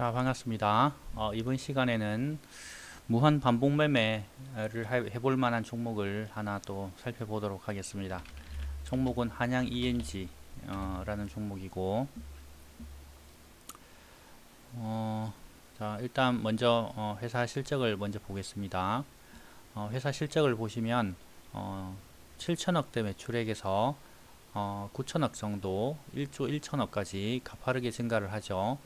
자, 반갑습니다. 어, 이번 시간에는 무한 반복 매매를 해- 해볼 만한 종목을 하나 또 살펴보도록 하겠습니다. 종목은 한양 ENG 어, 라는 종목이고, 어, 자, 일단 먼저 어, 회사 실적을 먼저 보겠습니다. 어, 회사 실적을 보시면 어, 7천억대 매출액에서 어, 9천억 정도, 1조 1천억까지 가파르게 증가를 하죠.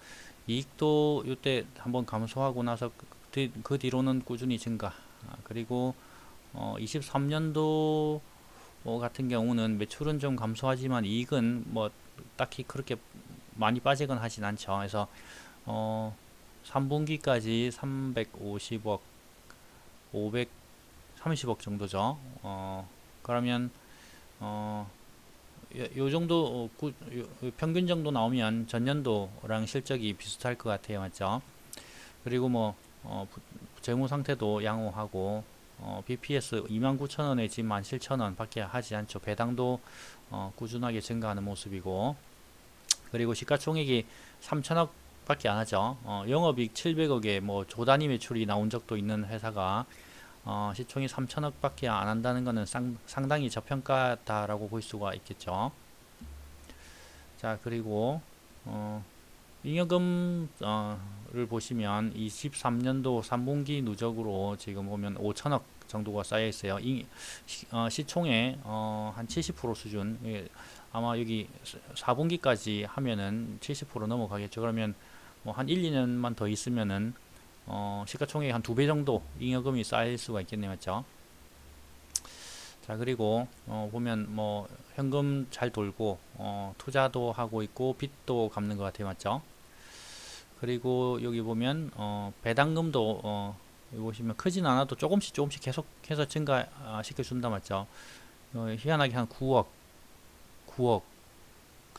이익도 이때 한번 감소하고 나서 그, 뒤- 그 뒤로는 꾸준히 증가. 아, 그리고 어, 23년도 같은 경우는 매출은 좀 감소하지만 이익은 뭐 딱히 그렇게 많이 빠지건 하진 않죠. 그래서 어, 3분기까지 350억, 530억 정도죠. 어, 그러면 어, 요, 요 정도 어, 구, 요, 요 평균 정도 나오면 전년도랑 실적이 비슷할 것 같아요, 맞죠? 그리고 뭐 어, 부- 재무 상태도 양호하고 어, BPS 29,000원에 지금 17,000원 밖에 하지 않죠. 배당도 어, 꾸준하게 증가하는 모습이고 그리고 시가총액이 3천억 밖에 안 하죠. 어, 영업이익 700억에 뭐 조단위 매출이 나온 적도 있는 회사가 어, 시총이 3천억 밖에 안 한다는 것은 상, 상당히 저평가다라고 볼 수가 있겠죠. 자, 그리고 어, 잉여금을 보시면 23년도 3분기 누적으로 지금 보면 5천억 정도가 쌓여 있어요. 이, 시, 어, 시총의 어, 한 70% 수준. 예, 아마 여기 4분기까지 하면은 70% 넘어가겠죠. 그러면 뭐 한 1, 2년만 더 있으면은 어, 시가총액 한 두 배 정도 잉여금이 쌓일 수가 있겠네요. 맞죠? 자, 그리고 어, 보면 뭐 현금 잘 돌고 어, 투자도 하고 있고 빚도 갚는 것 같아요. 맞죠? 그리고 여기 보면 어, 배당금도 어, 보시면 크진 않아도 조금씩 조금씩 계속해서 증가시켜 준다 맞죠? 어, 희한하게 한 9억, 9억,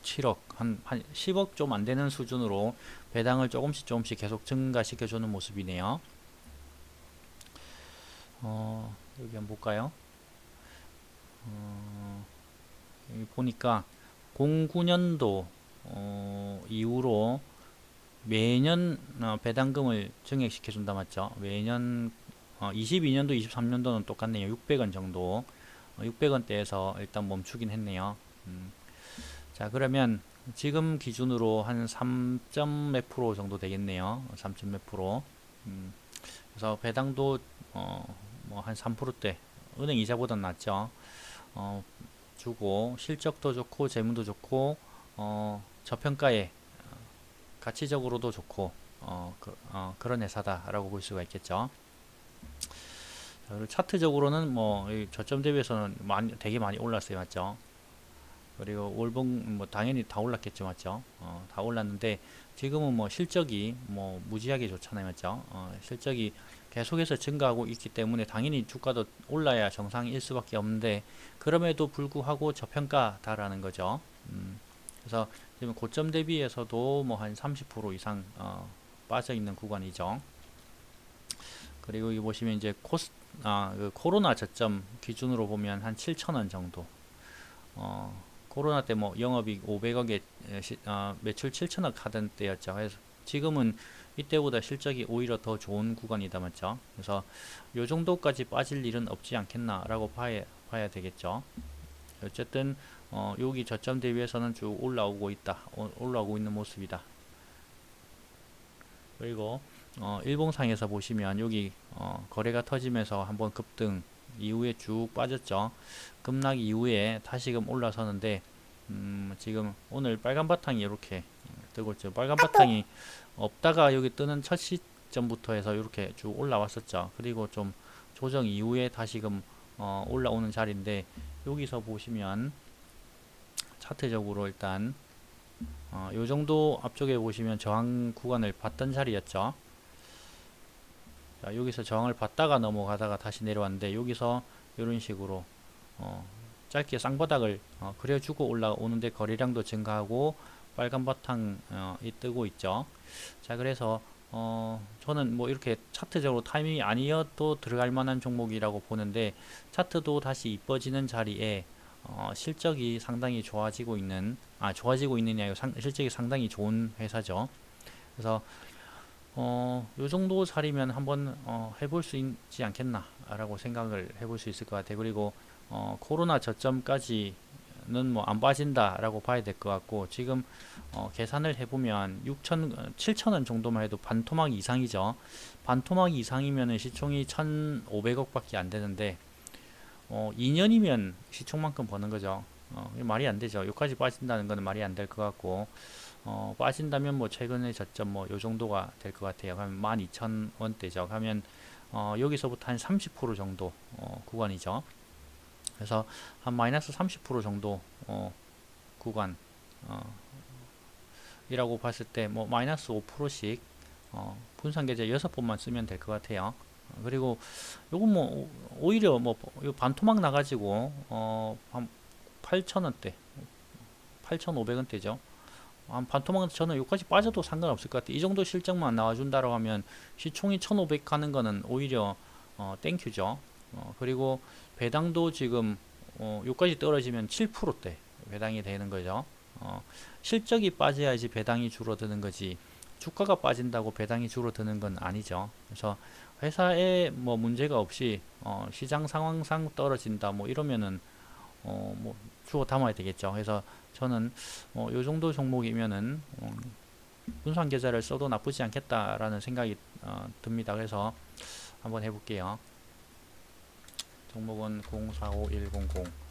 7억, 한, 한 10억 좀 안 되는 수준으로 배당을 조금씩 조금씩 계속 증가시켜 주는 모습이네요. 어, 여기 한번 볼까요? 어, 여기 보니까 09년도 어, 이후로 매년 어, 배당금을 증액시켜 준다 맞죠? 매년 어, 22년도, 23년도는 똑같네요. 600원 정도. 어, 600원대에서 일단 멈추긴 했네요. 음. 자, 그러면 지금 기준으로 한 3점 몇 프로 정도 되겠네요. 3점 몇 프로. 음. 그래서 배당도 어, 뭐 한 3%대 은행 이자보다 낫죠. 어, 주고 실적도 좋고 재무도 좋고 어, 저평가에 어, 가치적으로도 좋고 어, 그, 어, 그런 회사다라고 볼 수가 있겠죠. 차트적으로는 뭐이 저점 대비해서는 많이 되게 많이 올랐어요, 맞죠? 그리고 월봉 뭐 당연히 다 올랐겠죠, 맞죠? 어, 다 올랐는데 지금은 뭐 실적이 뭐 무지하게 좋잖아요, 맞죠? 어, 실적이 계속해서 증가하고 있기 때문에 당연히 주가도 올라야 정상일 수밖에 없는데 그럼에도 불구하고 저평가다라는 거죠. 음, 그래서 지금 고점 대비해서도 뭐 한 30% 이상 어, 빠져 있는 구간이죠. 그리고 여기 보시면 이제 코스 아, 그 코로나 저점 기준으로 보면 한 7,000원 정도. 어, 코로나 때 뭐 영업이익 500억에 시, 어, 매출 7천억 하던 때였죠. 그래서 지금은 이때보다 실적이 오히려 더 좋은 구간이다 맞죠? 그래서 요 정도까지 빠질 일은 없지 않겠나라고 봐야, 봐야 되겠죠. 어쨌든 어, 여기 저점 대비해서는 쭉 올라오고 있다. 오- 올라오고 있는 모습이다. 그리고 어, 일봉상에서 보시면 여기 어, 거래가 터지면서 한번 급등 이후에 쭉 빠졌죠. 급락 이후에 다시금 올라서는데 음, 지금 오늘 빨간 바탕이 이렇게 뜨고 있죠. 빨간 바탕이 없다가 여기 뜨는 첫 시점부터 해서 이렇게 쭉 올라왔었죠. 그리고 좀 조정 이후에 다시금 어, 올라오는 자리인데 여기서 보시면 차트적으로 일단 어, 요 정도 앞쪽에 보시면 저항 구간을 봤던 자리였죠. 자, 여기서 저항을 받다가 넘어가다가 다시 내려왔는데 여기서 이런 식으로 어, 짧게 쌍바닥을 어, 그려주고 올라오는데 거래량도 증가하고 빨간 바탕이 뜨고 있죠. 자, 그래서 어, 저는 뭐 이렇게 차트적으로 타이밍이 아니어도 들어갈 만한 종목이라고 보는데 차트도 다시 이뻐지는 자리에 어, 실적이 상당히 좋아지고 있는 아 좋아지고 있느냐 상, 실적이 상당히 좋은 회사죠. 그래서 어, 요 정도 자리면 한번 어, 해볼 수 있지 않겠나 라고 생각을 해볼 수 있을 것 같아요. 그리고 어, 코로나 저점까지는 뭐 안 빠진다 라고 봐야 될 것 같고 지금 어, 계산을 해보면 6천, 7천 원 정도만 해도 반토막 이상이죠. 반토막 이상이면 시총이 1,500억 밖에 안 되는데 어, 2년이면 시총만큼 버는 거죠. 어, 말이 안 되죠. 여기까지 빠진다는 거는 말이 안 될 것 같고 어, 빠진다면 뭐 최근의 저점 뭐 요 정도가 될 것 같아요. 그러면 12,000원대죠. 하면 어, 여기서부터 한 30% 정도 어, 구간이죠. 그래서 한 마이너스 30% 정도 어, 구간 어, 이라고 봤을 때 뭐 마이너스 5%씩 어, 분산 계좌 6번만 쓰면 될 것 같아요. 어, 그리고 요거 뭐 오- 오히려 뭐요 반토막 나가지고 어 한 8,000원대 8,500원대죠. 한 반토막 저는 여기까지 빠져도 상관없을 것 같아요. 이 정도 실적만 나와준다라고 하면 시총이 1,500 가는 거는 오히려 어, 땡큐죠. 어, 그리고 배당도 지금 어, 여기까지 떨어지면 7%대 배당이 되는 거죠. 어, 실적이 빠져야지 배당이 줄어드는 거지 주가가 빠진다고 배당이 줄어드는 건 아니죠. 그래서 회사에 뭐 문제가 없이 어, 시장 상황상 떨어진다 뭐 이러면은 어, 뭐 주워 담아야 되겠죠. 그래서 저는 어, 요 정도 종목이면은 음, 분산 계좌를 써도 나쁘지 않겠다라는 생각이 어, 듭니다. 그래서 한번 해볼게요. 종목은 045100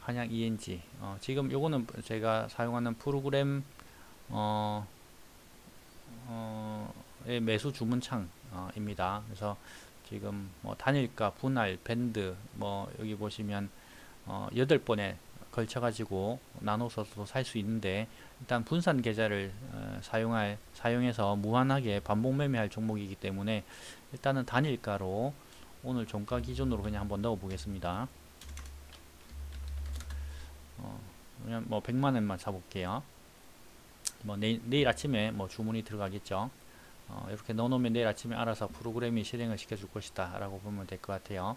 한양 ENG 어, 지금 요거는 제가 사용하는 프로그램 어, 어, 의 매수 주문창입니다. 그래서 지금 뭐 단일가, 분할, 밴드 뭐 여기 보시면 어, 8번에 걸쳐 가지고 나눠서도 살 수 있는데 일단 분산 계좌를 어, 사용할 사용해서 무한하게 반복 매매할 종목이기 때문에 일단은 단일가로 오늘 종가 기준으로 그냥 한번 넣어 보겠습니다. 어, 그냥 뭐 100만 원만 사볼게요. 뭐 내일, 내일 아침에 뭐 주문이 들어가겠죠. 어, 이렇게 넣어놓으면 내일 아침에 알아서 프로그램이 실행을 시켜줄 것이다 라고 보면 될 것 같아요.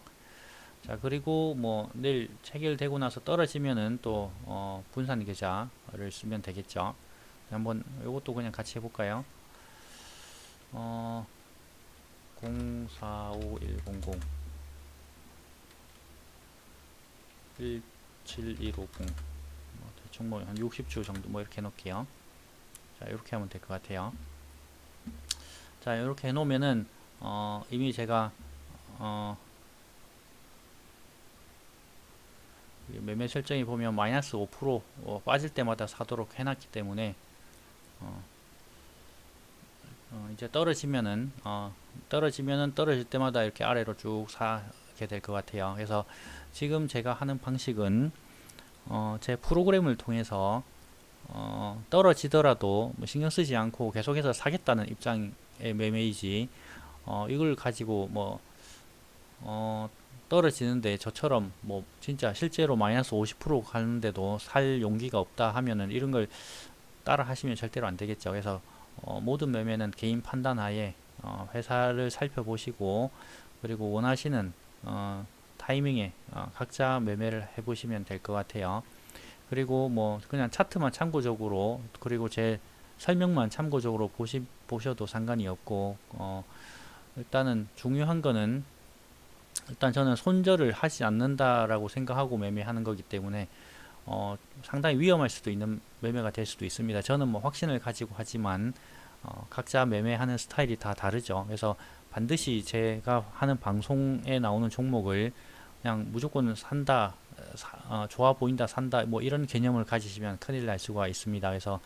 자 그리고 뭐 내일 체결되고 나서 떨어지면은 또 어, 분산 계좌를 쓰면 되겠죠. 한번 이것도 그냥 같이 해볼까요? 어, 045100 17150뭐 대충 뭐 한 60주 정도 뭐 이렇게 해놓을게요. 자 이렇게 하면 될 것 같아요. 자 이렇게 해놓으면은 어, 이미 제가 어, 이 매매 설정이 보면 마이너스 5% 어, 빠질 때마다 사도록 해놨기 때문에 어, 어, 이제 떨어지면은 어, 떨어지면은 떨어질 때마다 이렇게 아래로 쭉 사게 될 것 같아요. 그래서 지금 제가 하는 방식은 어, 제 프로그램을 통해서 어, 떨어지더라도 뭐 신경 쓰지 않고 계속해서 사겠다는 입장의 매매이지 어, 이걸 가지고 뭐 어, 떨어지는데 저처럼 뭐 진짜 실제로 마이너스 50% 가는데도 살 용기가 없다 하면은 이런 걸 따라 하시면 절대로 안 되겠죠. 그래서 어, 모든 매매는 개인 판단 하에 어, 회사를 살펴보시고 그리고 원하시는 어, 타이밍에 어, 각자 매매를 해보시면 될 것 같아요. 그리고 뭐 그냥 차트만 참고적으로 그리고 제 설명만 참고적으로 보시, 보셔도 상관이 없고 어, 일단은 중요한 거는 일단 저는 손절을 하지 않는다라고 생각하고 매매하는 거기 때문에 어, 상당히 위험할 수도 있는 매매가 될 수도 있습니다. 저는 뭐 확신을 가지고 하지만 어, 각자 매매하는 스타일이 다 다르죠. 그래서 반드시 제가 하는 방송에 나오는 종목을 그냥 무조건 산다, 사, 어, 좋아 보인다, 산다, 뭐 이런 개념을 가지시면 큰일 날 수가 있습니다. 그래서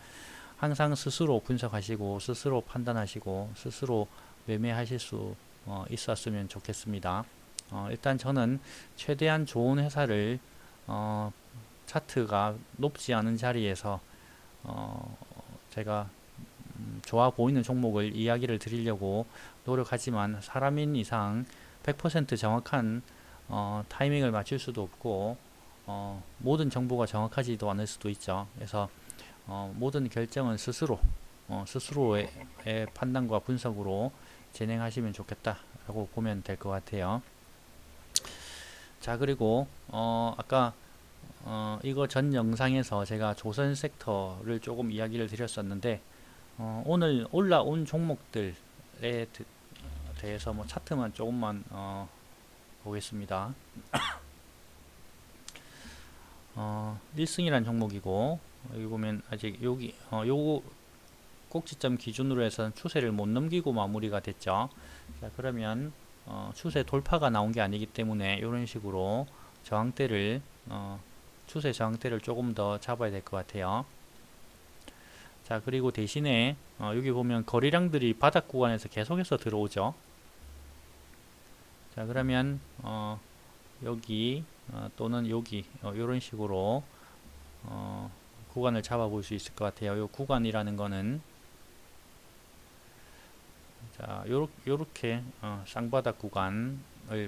항상 스스로 분석하시고 스스로 판단하시고 스스로 매매하실 수 어, 있었으면 좋겠습니다. 어, 일단 저는 최대한 좋은 회사를 어, 차트가 높지 않은 자리에서 어, 제가 음, 좋아 보이는 종목을 이야기를 드리려고 노력하지만 사람인 이상 100% 정확한 어, 타이밍을 맞출 수도 없고 어, 모든 정보가 정확하지도 않을 수도 있죠. 그래서 어, 모든 결정은 스스로 어, 스스로의 의 판단과 분석으로 진행하시면 좋겠다라고 보면 될 것 같아요. 자 그리고 어, 아까 어, 이거 전 영상에서 제가 조선 섹터를 조금 이야기를 드렸었는데 어, 오늘 올라온 종목들 대- 대해서 뭐 차트만 조금만 어, 보겠습니다. 어, 1승이란 종목이고 여기 보면 아직 여기 어, 요거 꼭지점 기준으로 해서는 추세를 못 넘기고 마무리가 됐죠. 자 그러면 어, 추세 돌파가 나온 게 아니기 때문에 이런 식으로 저항대를 어, 추세 저항대를 조금 더 잡아야 될 것 같아요. 자 그리고 대신에 어, 여기 보면 거래량들이 바닥 구간에서 계속해서 들어오죠. 자 그러면 어, 여기 어, 또는 여기 어, 이런 식으로 어, 구간을 잡아 볼 수 있을 것 같아요. 이 구간이라는 거는 자 요렇, 요렇게 어, 쌍바닥 구간을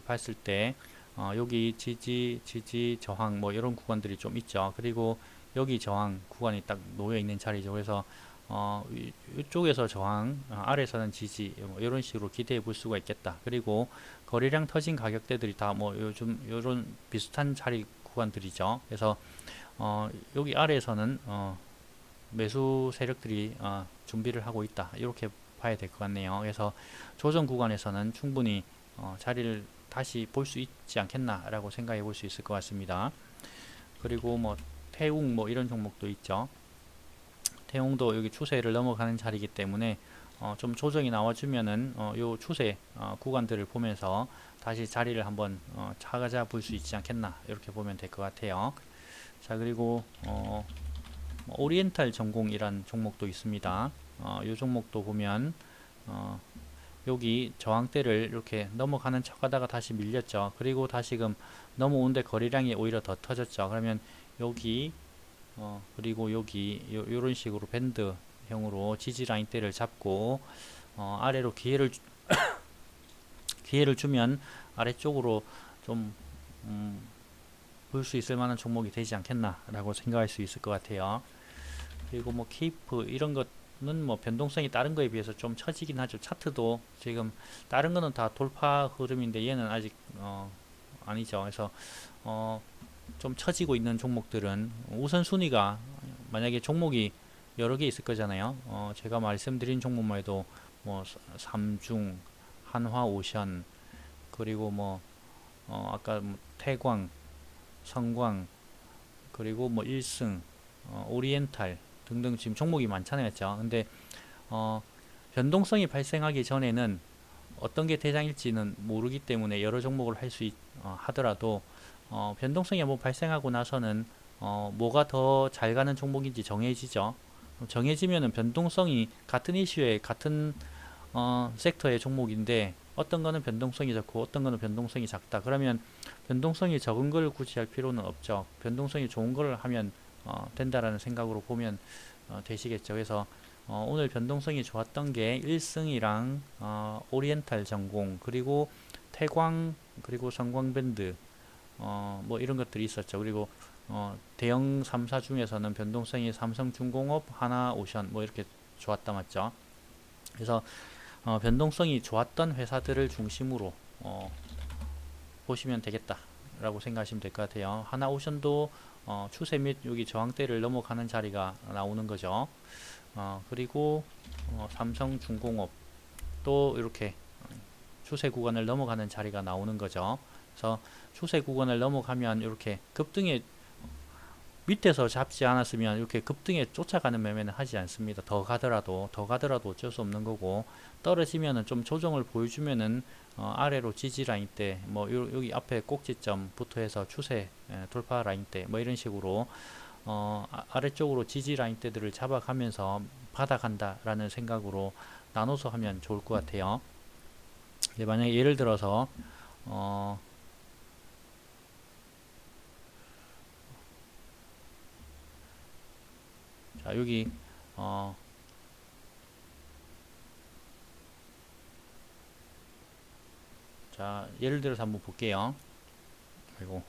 봤을 때 어, 여기 지지, 지지, 저항 뭐 이런 구간들이 좀 있죠. 그리고 여기 저항 구간이 딱 놓여 있는 자리죠. 그래서 어, 이- 이쪽에서 저항, 어, 아래에서는 지지 뭐 이런 식으로 기대해 볼 수가 있겠다. 그리고 거래량 터진 가격대들이 다 뭐 요즘 요런 비슷한 자리 구간들이죠. 그래서 어, 여기 아래에서는 어, 매수 세력들이 어, 준비를 하고 있다. 이렇게 봐야 될 것 같네요. 그래서 조정 구간에서는 충분히 어, 자리를 다시 볼 수 있지 않겠나라고 생각해 볼 수 있을 것 같습니다. 그리고 뭐 태웅 뭐 이런 종목도 있죠. 태웅도 여기 추세를 넘어가는 자리이기 때문에 어, 좀 조정이 나와주면은 어, 요 추세 어, 구간들을 보면서 다시 자리를 한번 어, 찾아 볼 수 있지 않겠나 이렇게 보면 될 것 같아요. 자 그리고 어, 뭐 오리엔탈 전공이란 종목도 있습니다. 어, 이 종목도 보면 어, 여기 저항대를 이렇게 넘어가는 척 하다가 다시 밀렸죠. 그리고 다시금 넘어오는데 거래량이 오히려 더 터졌죠. 그러면 여기 어, 그리고 여기 요, 요런 식으로 밴드형으로 지지 라인대를 잡고 어, 아래로 기회를 주- 기회를 주면 아래쪽으로 좀 음, 볼수 있을 만한 종목이 되지 않겠나 라고 생각할 수 있을 것 같아요. 그리고 뭐 케이프 이런 것은 뭐 변동성이 다른 거에 비해서 좀 처지긴 하죠. 차트도 지금 다른 거는 다 돌파 흐름인데 얘는 아직 어, 아니죠. 그래서 어, 좀 처지고 있는 종목들은 우선 순위가 만약에 종목이 여러 개 있을 거잖아요. 어, 제가 말씀드린 종목만 해도 뭐 삼중, 한화오션 그리고 뭐 어, 아까 뭐 태광, 성광 그리고 뭐 일승, 어, 오리엔탈 등등 지금 종목이 많잖아요. 그죠? 근데 어, 변동성이 발생하기 전에는 어떤 게 대장일지는 모르기 때문에 여러 종목을 할수 어, 하더라도 어, 변동성이 한번 발생하고 나서는 어, 뭐가 더 잘 가는 종목인지 정해지죠. 정해지면은 변동성이 같은 이슈에 같은 어, 섹터의 종목인데 어떤 거는 변동성이 적고 어떤 거는 변동성이 작다. 그러면 변동성이 적은 걸 굳이 할 필요는 없죠. 변동성이 좋은 걸 하면 어, 된다라는 생각으로 보면 어, 되시겠죠. 그래서 어, 오늘 변동성이 좋았던 게 1승이랑 어, 오리엔탈 전공 그리고 태광 그리고 성광밴드 어, 뭐 이런 것들이 있었죠. 그리고 어, 대형 3사 중에서는 변동성이 삼성중공업, 하나오션 뭐 이렇게 좋았다 맞죠? 그래서 어, 변동성이 좋았던 회사들을 중심으로 어, 보시면 되겠다라고 생각하시면 될 것 같아요. 하나오션도 어, 추세 및 여기 저항대를 넘어가는 자리가 나오는 거죠. 어, 그리고 어, 삼성중공업 또 이렇게 추세 구간을 넘어가는 자리가 나오는 거죠. 그래서 추세 구간을 넘어가면 이렇게 급등에 밑에서 잡지 않았으면 이렇게 급등에 쫓아가는 매매는 하지 않습니다. 더 가더라도 더 가더라도 어쩔 수 없는 거고 떨어지면은 좀 조정을 보여주면은 어, 아래로 지지 라인 때 뭐 여기 앞에 꼭지점부터 해서 추세 에, 돌파 라인 때 뭐 이런 식으로 어, 아, 아래쪽으로 지지 라인 대들을 잡아가면서 받아간다라는 생각으로 나눠서 하면 좋을 것 같아요. 네, 만약에 예를 들어서 어, 자 여기 어, 자 예를 들어서 한번 볼게요. 그리고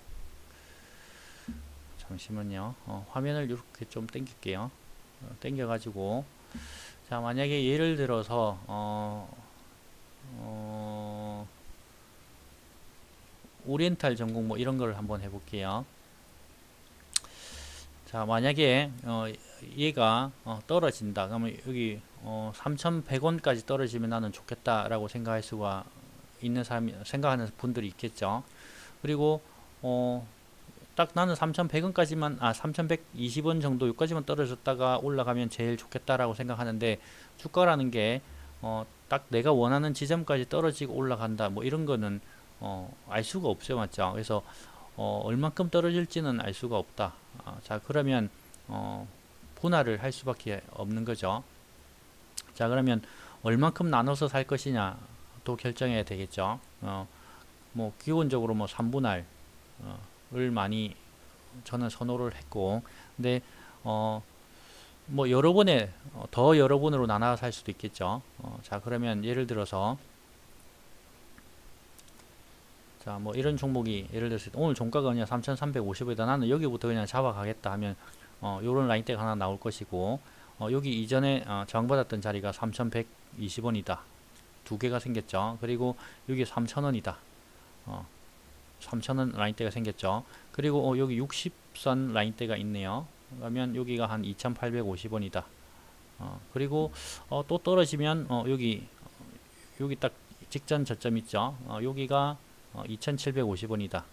잠시만요. 어, 화면을 이렇게 좀 당길게요. 어, 당겨가지고 자 만약에 예를 들어서 어, 어, 오리엔탈 전공 뭐 이런 걸 한번 해볼게요. 자 만약에 어, 얘가 어, 떨어진다. 그러면 여기 어, 3,100원까지 떨어지면 나는 좋겠다라고 생각할 수가 있는 사람이 생각하는 분들이 있겠죠. 그리고 어, 딱 나는 3,100원까지만 아 3,120원 정도 여기까지만 떨어졌다가 올라가면 제일 좋겠다라고 생각하는데 주가라는 게 어, 딱 내가 원하는 지점까지 떨어지고 올라간다 뭐 이런 거는 어, 알 수가 없죠 맞죠 그래서 어, 얼만큼 떨어질지는 알 수가 없다 아, 자 그러면 어, 분할을 할 수밖에 없는 거죠. 자 그러면 얼만큼 나눠서 살 것이냐 또 결정해야 되겠죠. 어, 뭐 기본적으로 뭐 3분할 어, 을 많이 저는 선호를 했고. 근데 어 뭐 여러 번에 어, 더 여러 번으로 나눠 살 수도 있겠죠. 어, 자 그러면 예를 들어서 자 뭐 이런 종목이 예를 들어서 오늘 종가가 그냥 3350이다. 나는 여기부터 그냥 잡아가겠다 하면 어 요런 라인대가 하나 나올 것이고 어, 여기 이전에 어, 저항받았던 자리가 3120원이다 두 개가 생겼죠 그리고 여기 3000원이다 어, 3,000원 라인대가 생겼죠. 그리고 어, 여기 60선 라인대가 있네요. 그러면 여기가 한 2,850원이다. 어, 그리고 어, 또 떨어지면 어, 여기 여기 딱 직전 저점 있죠. 어, 여기가 어, 2,750원이다.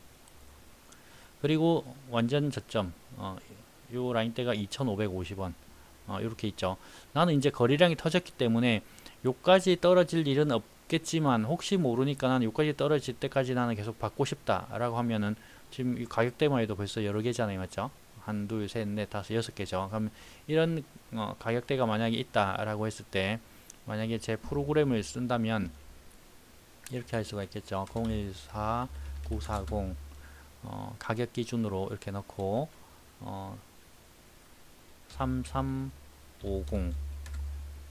그리고 완전 저점 어, 요 라인대가 2,550원. 어, 이렇게 있죠. 나는 이제 거래량이 터졌기 때문에 요까지 떨어질 일은 없 있겠지만 혹시 모르니까 나는 여기까지 떨어질 때까지 나는 계속 받고 싶다 라고 하면은 지금 이 가격대만 해도 벌써 여러 개잖아요. 맞죠? 한 둘 셋 넷 다섯 여섯 개죠. 그럼 이런 어, 가격대가 만약에 있다 라고 했을 때 만약에 제 프로그램을 쓴다면 이렇게 할 수가 있겠죠. 014 940 어, 가격 기준으로 이렇게 넣고 어, 3350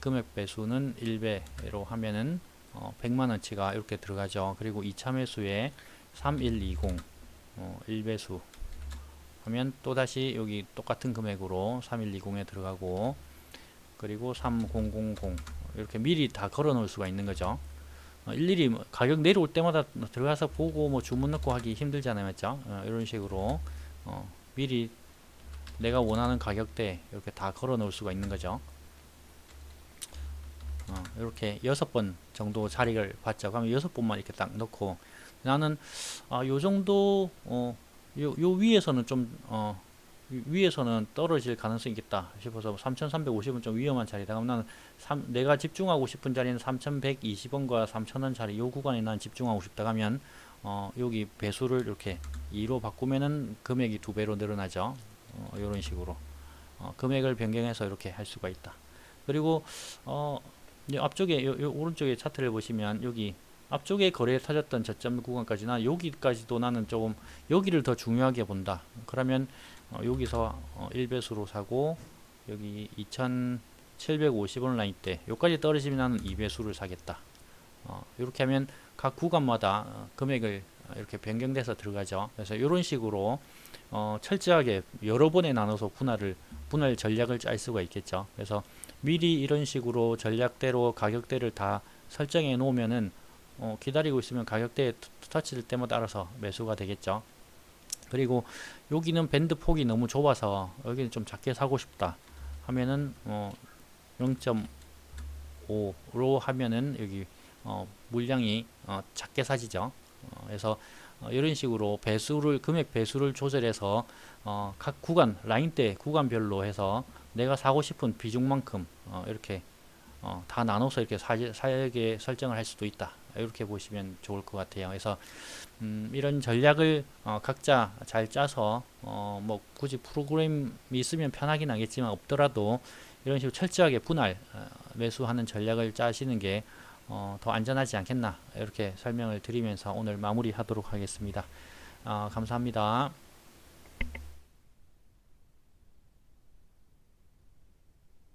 금액 배수는 1배로 하면은 어, 100만원치가 이렇게 들어가죠. 그리고 2차 매수에 3120 어, 1배수 하면 또다시 여기 똑같은 금액으로 3120에 들어가고 그리고 3000 이렇게 미리 다 걸어 놓을 수가 있는 거죠. 어, 일일이 뭐 가격 내려올 때마다 들어가서 보고 뭐 주문 넣고 하기 힘들잖아요. 맞죠? 어, 이런 식으로 어, 미리 내가 원하는 가격대 이렇게 다 걸어 놓을 수가 있는 거죠. 어, 이렇게 여섯 번 정도 자리를 받죠. 그러면 여섯 번만 이렇게 딱 넣고 나는 아, 요 정도 어, 요, 요 위에서는 좀 어, 위에서는 떨어질 가능성이 있겠다 싶어서 3,350원 좀 위험한 자리다. 그럼 나는 3, 내가 집중하고 싶은 자리는 3,120원과 3,000원 자리 요 구간에 난 집중하고 싶다 하면 어, 여기 배수를 이렇게 2로 바꾸면은 금액이 두 배로 늘어나죠. 어, 이런 식으로 어, 금액을 변경해서 이렇게 할 수가 있다. 그리고 어, 앞쪽에 요, 요 오른쪽에 차트를 보시면 여기 앞쪽에 거래에 터졌던 저점 구간까지나 여기까지도 나는 조금 여기를 더 중요하게 본다. 그러면 어, 여기서 어, 1배수로 사고 여기 2750원 라인 때 여기까지 떨어지면 나는 2배수를 사겠다. 어, 이렇게 하면 각 구간마다 어, 금액을 이렇게 변경돼서 들어가죠. 그래서 이런 식으로 어, 철저하게 여러 번에 나눠서 분할을 분할 전략을 짤 수가 있겠죠. 그래서 미리 이런 식으로 전략대로 가격대를 다 설정해 놓으면은 어, 기다리고 있으면 가격대에 터치될 때마다 알아서 매수가 되겠죠. 그리고 여기는 밴드 폭이 너무 좁아서 여기는 좀 작게 사고 싶다 하면은 어, 0.5로 하면은 여기 어, 물량이 어, 작게 사지죠. 어, 그래서 어, 이런 식으로 배수를 금액 배수를 조절해서 어, 각 구간 라인대 구간별로 해서 내가 사고 싶은 비중만큼 어, 이렇게 어, 다 나눠서 이렇게 사, 사게 설정을 할 수도 있다. 이렇게 보시면 좋을 것 같아요. 그래서 음, 이런 전략을 어, 각자 잘 짜서 어, 뭐 굳이 프로그램이 있으면 편하긴 하겠지만 없더라도 이런 식으로 철저하게 분할 어, 매수하는 전략을 짜시는 게 어, 더 안전하지 않겠나 이렇게 설명을 드리면서 오늘 마무리하도록 하겠습니다. 어, 감사합니다.